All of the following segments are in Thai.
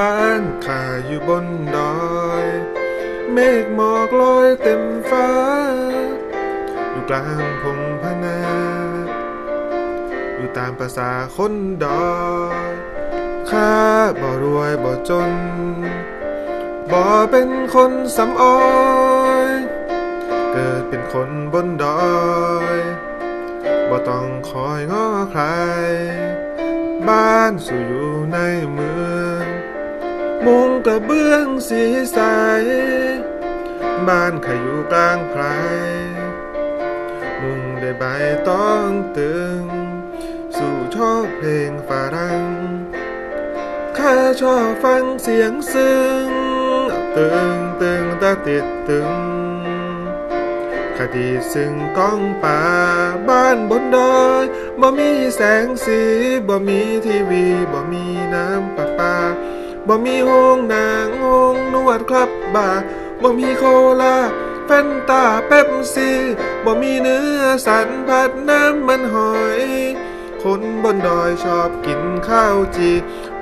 บ้านข้าอยู่บนดอย เมฆหมอกลอยเต็มฟ้า อยู่กลางพงพนา อยู่ตามภาษาคนดอยข้าบ่รวยบ่จน บ่เป็นคนสำออย เกิดเป็นคนบนดอยบ่ต้องคอยง้อใคร บ้านสู่อยู่ในเมือง มุงกระเบื้องสีใส บ้านขอยู่กลางไพรมุงได้ใบต้องตึง สู่ชอบเพลงฝรั่งข้าชอบฟังเสียงซึ้ง ตึงตึงตาติดตึงคดีซึ่งก้องป่าบ้านบนดอยบ่มีแสงสีบ่มีทีวีบ่มีน้ำประปา บ่มีห้องนางห้องนวดครับบาร์บ่มีโคลาแฟนตาเป๊ปซี่บ่มีเนื้อสันผัดน้ำมันหอย คนบนดอยชอบกินข้าวจี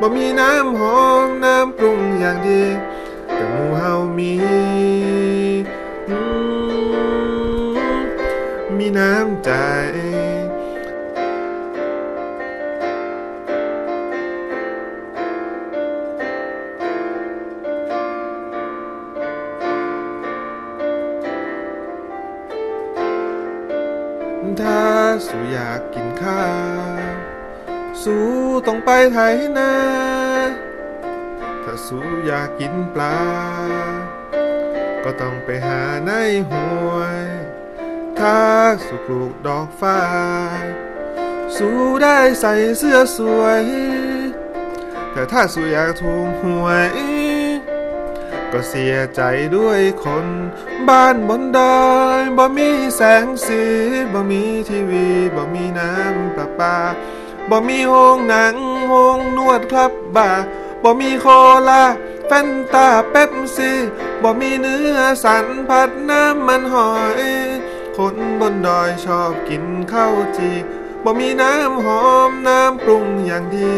บ่มีน้ำหอมน้ำปรุงอย่างดี แต่หมูเฮามีมีน้ำใจ ถ้าสูอยากกินข้าวสูต้องไปไถนาถ้าสูอยากกินปลา ก็ต้องไปหาในห้วย ถ้าสูปลูกดอกฟ้า สูได้ใส่เสื้อสวย แต่ถ้าสูอยากถูกหวย ก็เสียใจด้วยคน บ้านบนดอยบ่มีแสงสีบ่มีทีวีบ่มีน้ำประปาบ่มีห้องหนังห้องนวดครับบาร์บ่มีโคลาแฟนตาเป๊ปซี่บ่มีเนื้อสันผัดน้ำมันหอย คนบนดอยชอบกินข้าวจีบ่มีน้ำหอมน้ำปรุงอย่างดี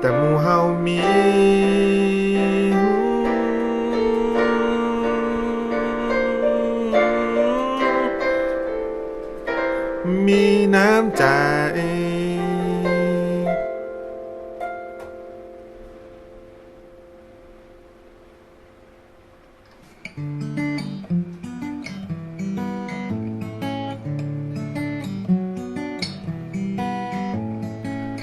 แต่หมูเฮามี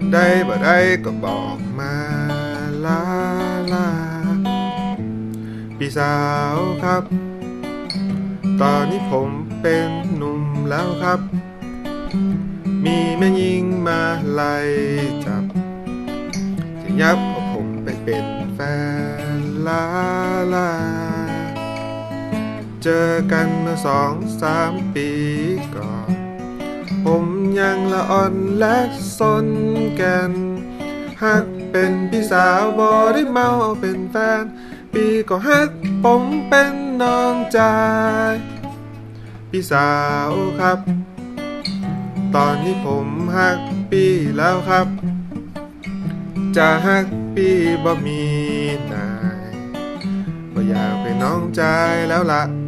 จำได้บ่ได้ก็บอกมาลาลา พี่สาวครับ ตอนนี้ผมเป็นหนุ่มแล้วครับ มีแม่ยิงมาไล่จับ จะยับเอาผมไปเป็นแฟนลาลา เจอกันเมื่อสองสามปีก่อน ยังละอ่อนและสนแกันฮักเป็นพี่สาวบอได้เมาเอาเป็นแฟน ปีก็ฮักผมเป็นน้องชายพี่สาวครับ ตอนนี้ผมฮักปีแล้วครับ จะฮักปีบ่มีนายบ่อยากเป็นน้องใจแล้วละล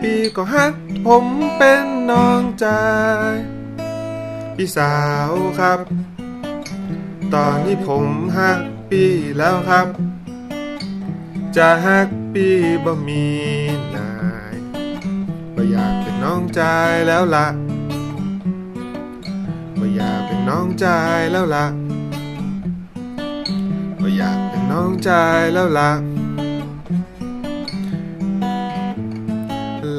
ปีก็ฮักผมเป็นน้องใจายพี่สาวครับ ตอนนี้ผมฮักปีแล้วครับ จะฮักพี่บ่มีนายบ่อยากเป็นน้องชายแล้วละบ่อยากเป็นน้องชายแล้วละบ่อยากเป็นน้องชายแล้วละ